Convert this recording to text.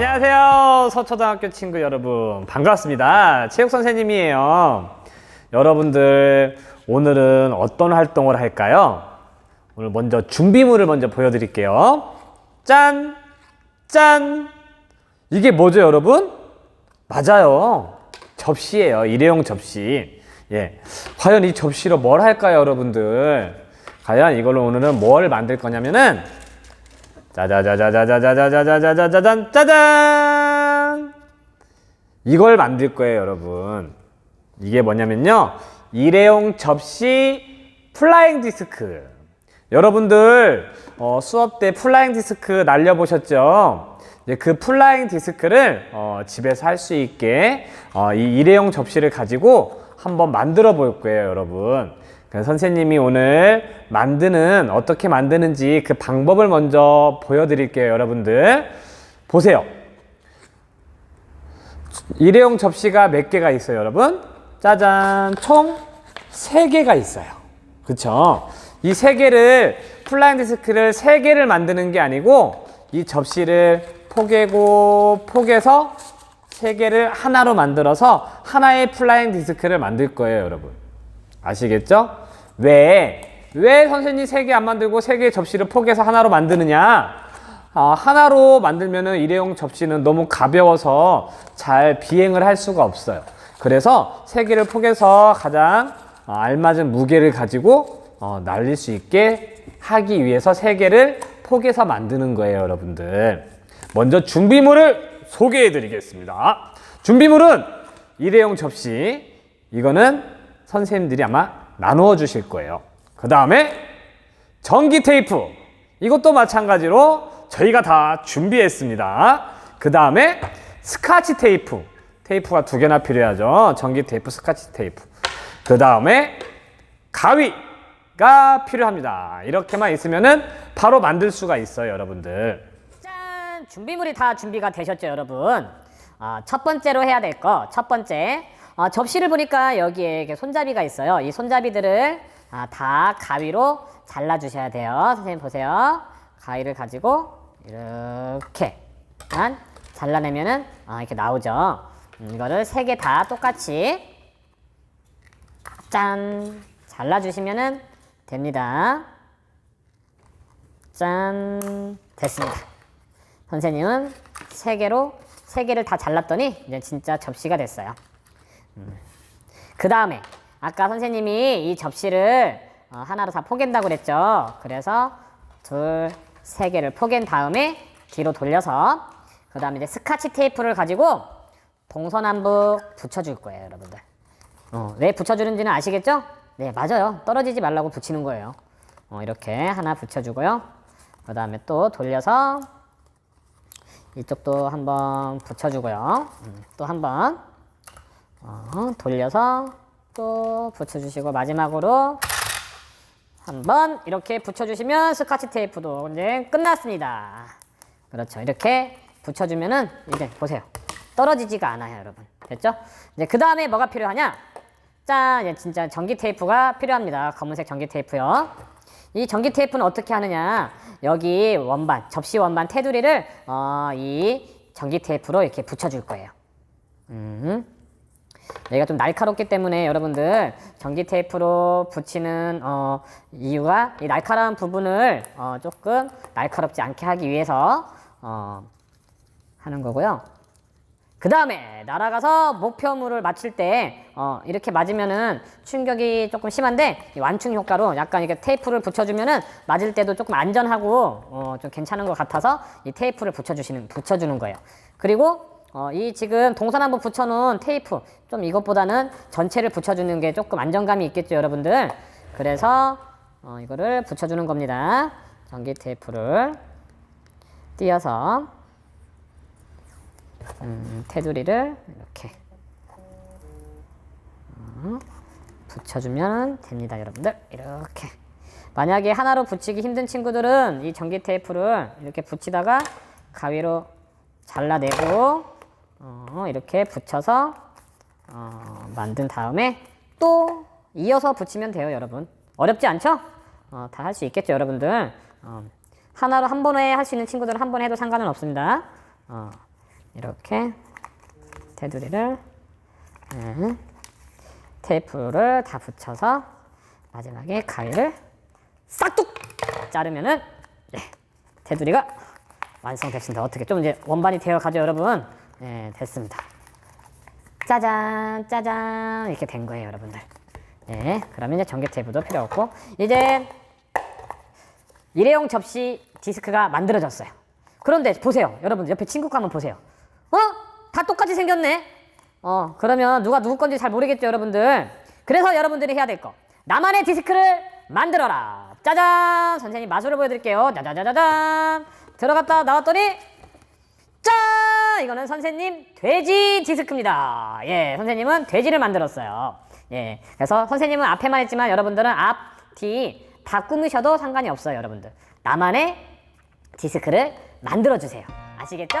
안녕하세요. 서초등학교 친구 여러분. 반갑습니다. 체육 선생님이에요. 여러분들, 오늘은 어떤 활동을 할까요? 오늘 먼저 준비물을 먼저 보여드릴게요. 짠! 짠! 이게 뭐죠, 여러분? 맞아요. 접시예요. 일회용 접시. 예. 과연 이 접시로 뭘 할까요, 여러분들? 과연 이걸로 오늘은 뭘 만들 거냐면은 짜자자자자자자자자자자자잔. 짜잔! 이걸 만들 거예요 여러분. 이게 뭐냐면요. 일회용 접시 플라잉 디스크. 여러분들 어, 수업 때 플라잉 디스크 날려보셨죠? 이제 그 플라잉 디스크를 어, 집에서 할 수 있게 어, 이 일회용 접시를 가지고 한번 만들어 볼 거예요 여러분 선생님이 오늘 만드는 어떻게 만드는지 그 방법을 먼저 보여드릴게요 여러분들. 보세요. 일회용 접시가 몇 개가 있어요 여러분? 짜잔. 총 3개가 있어요. 그쵸? 이 3개를 플라잉 디스크를 3개를 만드는 게 아니고 이 접시를 포개고 포개서 3개를 하나로 만들어서 하나의 플라잉 디스크를 만들 거예요 여러분 아시겠죠? 왜? 왜 선생님 세개 안 만들고 세 개의 접시를 포개서 하나로 만드느냐? 아, 하나로 만들면은 일회용 접시는 너무 가벼워서 잘 비행을 할 수가 없어요. 그래서 세 개를 포개서 가장 어, 알맞은 무게를 가지고 어, 날릴 수 있게 하기 위해서 세 개를 포개서 만드는 거예요, 여러분들. 먼저 준비물을 소개해 드리겠습니다. 준비물은 일회용 접시. 이거는 선생님들이 아마 나누어 주실 거예요. 그 다음에 전기 테이프. 이것도 마찬가지로 저희가 다 준비했습니다. 그 다음에 스카치 테이프. 테이프가 두 개나 필요하죠. 전기 테이프, 스카치 테이프. 그 다음에 가위가 필요합니다. 이렇게만 있으면은 바로 만들 수가 있어요, 여러분들. 짠! 준비물이 다 준비가 되셨죠, 여러분? 아, 첫 번째로 해야 될 거, 첫 번째. 아, 접시를 보니까 여기에 이렇게 손잡이가 있어요. 이 손잡이들을 아, 다 가위로 잘라주셔야 돼요. 선생님 보세요. 가위를 가지고 이렇게 만 잘라내면은 아, 이렇게 나오죠. 음, 이거를 세 개 다 똑같이 짠! 잘라주시면은 됩니다. 짠! 됐습니다. 선생님은 세 개로 세 개를 다 잘랐더니 이제 진짜 접시가 됐어요. 그 다음에 아까 선생님이 이 접시를 어, 하나로 다 포갠다고 그랬죠. 그래서 둘, 세 개를 포갠 다음에 뒤로 돌려서 그 다음에 이제 스카치 테이프를 가지고 동서남북 붙여줄 거예요, 여러분들. 어, 왜 붙여주는지는 아시겠죠? 네, 맞아요. 떨어지지 말라고 붙이는 거예요. 어, 이렇게 하나 붙여주고요. 그 다음에 또 돌려서 이쪽도 한번 붙여주고요. 음, 또 한번 어, 돌려서 또 붙여주시고 마지막으로 한번 이렇게 붙여주시면 스카치 테이프도 이제 끝났습니다. 그렇죠. 이렇게 붙여주면은 이제 보세요. 떨어지지가 않아요, 여러분. 됐죠? 이제 그 다음에 뭐가 필요하냐? 짠! 이제 진짜 전기 테이프가 필요합니다. 검은색 전기 테이프요. 이 전기 테이프는 어떻게 하느냐? 여기 원반, 접시 원반 테두리를 어, 이 전기 테이프로 이렇게 붙여줄 거예요. 음. 여기가 좀 날카롭기 때문에 여러분들 전기 테이프로 붙이는 어, 이유가 이 날카로운 부분을 어, 조금 날카롭지 않게 하기 위해서 어, 하는 거고요. 그 다음에 날아가서 목표물을 맞출 때 어, 이렇게 맞으면은 충격이 조금 심한데 이 완충 효과로 약간 이렇게 테이프를 붙여주면은 맞을 때도 조금 안전하고 어, 좀 괜찮은 것 같아서 이 테이프를 붙여주시는 붙여주는 거예요. 그리고 어, 이 지금 동서남북 붙여놓은 테이프 좀 이것보다는 전체를 붙여주는 게 조금 안정감이 있겠죠, 여러분들. 그래서 어, 이거를 붙여주는 겁니다. 전기 테이프를 띄어서 음, 테두리를 이렇게 어, 붙여주면 됩니다, 여러분들. 이렇게. 만약에 하나로 붙이기 힘든 친구들은 이 전기 테이프를 이렇게 붙이다가 가위로 잘라내고 어, 이렇게 붙여서 어, 만든 다음에 또 이어서 붙이면 돼요, 여러분. 어렵지 않죠? 어, 다 할 수 있겠죠, 여러분들. 어, 하나로 한 번에 할 수 있는 친구들은 한 번에 해도 상관은 없습니다. 어, 이렇게 테두리를 네, 테이프를 다 붙여서 마지막에 가위를 싹둑 자르면은 예, 테두리가 완성됐습니다. 어떻게 좀 이제 원반이 되어 가죠, 여러분. 예, 됐습니다. 짜잔, 짜잔 이렇게 된 거예요, 여러분들. 예, 그러면 이제 전개 테이프도 필요 없고 이제 일회용 접시 디스크가 만들어졌어요. 그런데 보세요, 여러분들 옆에 친구 거 한번 보세요. 어? 다 똑같이 생겼네. 어, 그러면 누가 누구 건지 잘 모르겠죠, 여러분들. 그래서 여러분들이 해야 될 거. 나만의 디스크를 만들어라. 짜잔! 선생님 마술을 보여드릴게요. 짜자자자잔! 들어갔다 나왔더니 짠! 이거는 선생님 돼지 디스크입니다. 예, 선생님은 돼지를 만들었어요. 예, 그래서 선생님은 앞에만 했지만 여러분들은 앞, 뒤 다 꾸미셔도 상관이 없어요, 여러분들. 나만의 디스크를 만들어 주세요. 아시겠죠?